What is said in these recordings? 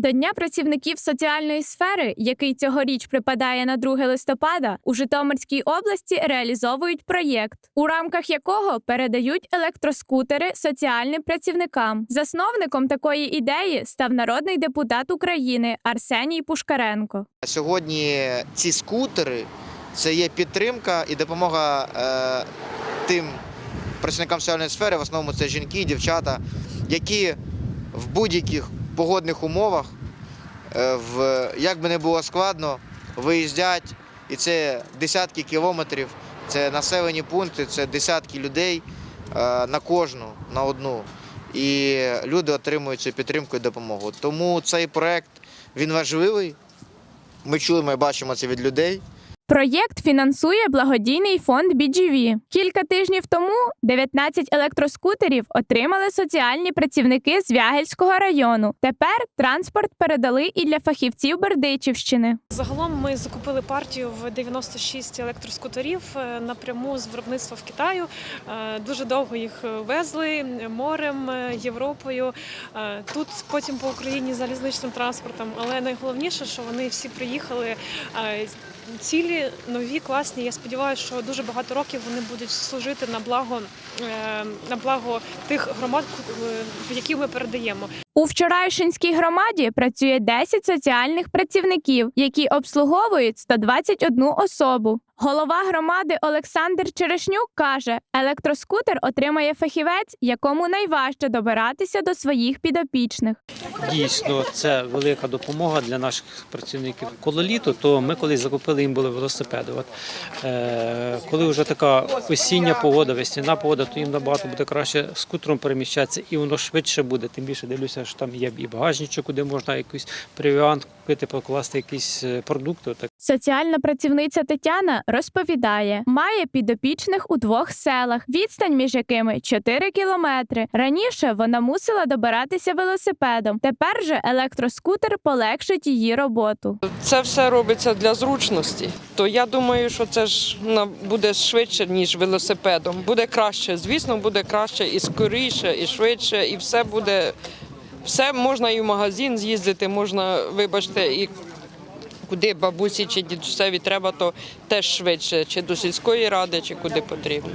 До Дня працівників соціальної сфери, який цьогоріч припадає на 2 листопада, у Житомирській області реалізовують проєкт, у рамках якого передають електроскутери соціальним працівникам. Засновником такої ідеї став народний депутат України Арсеній Пушкаренко. Сьогодні ці скутери це є підтримка і допомога е, тим працівникам соціальної сфери, в основному це жінки, дівчата, які в будь-яких погодних умовах, е, в, як би не було складно, виїздять, і це десятки кілометрів, це населені пункти, це десятки людей е, на кожну, на одну. І люди отримують цю підтримку і допомогу. Тому цей проект він важливий. Ми чули, ми бачимо це від людей. Проєкт фінансує благодійний фонд BGV. Кілька тижнів тому 19 електроскутерів отримали соціальні працівники з Вягельського району. Тепер транспорт передали і для фахівців Бердичівщини. Загалом ми закупили партію в 96 електроскутерів е, напряму з виробництва в Китаю. Е, Дуже довго їх везли морем, е, Європою. Тут потім по Україні залізничним транспортом. Але найголовніше, що вони всі приїхали е, нові, класні. Я сподіваюся, що дуже багато років вони будуть служити на благо е, на благо тих громад, е, в які ми передаємо. У Вчорайшинській громаді працює 10 соціальних працівників, які обслуговують 121 особу. Голова громади Олександр Черешнюк каже: електроскутер отримає фахівець, якому найважче добиратися до своїх підопічних. Дійсно, це велика допомога для наших працівників. Коли літо, то ми колись закупили їм були велосипеди. От, е, коли вже така осіння погода, весняна погода, то їм набагато буде краще скутером переміщатися і воно швидше буде. Тим більше дивлюся, що там є і багажничок, куди можна якийсь привіант купити, покласти якісь е, продукти. Так Соціальна працівниця Тетяна розповідає, має підопічних у двох селах, відстань між якими 4 кілометри. Раніше вона мусила добиратися велосипедом. Тепер же електроскутер полегшить її роботу. Це все робиться для зручності. То я думаю, що це ж буде швидше, ніж велосипедом. Буде краще. Звісно, буде краще і скоріше, і швидше, і все буде. Все можна і в магазин з'їздити, можна, вибачте, і куди бабусі чи дідусеві треба, то теж швидше, чи до сільської ради, чи куди потрібно.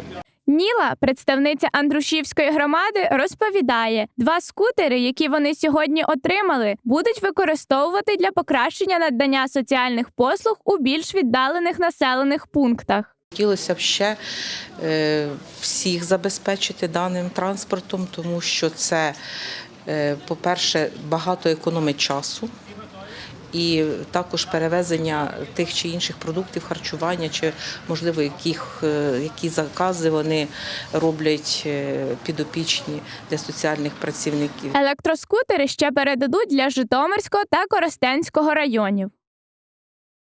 Ніла, представниця Андрушівської громади, розповідає, два скутери, які вони сьогодні отримали, будуть використовувати для покращення надання соціальних послуг у більш віддалених населених пунктах. Хотілося б ще е, всіх забезпечити даним транспортом, тому що це, по-перше, багато економить часу. І також перевезення тих чи інших продуктів харчування, чи можливо яких, е, які закази вони роблять е, підопічні для соціальних працівників. Електроскутери ще передадуть для Житомирського та Коростенського районів.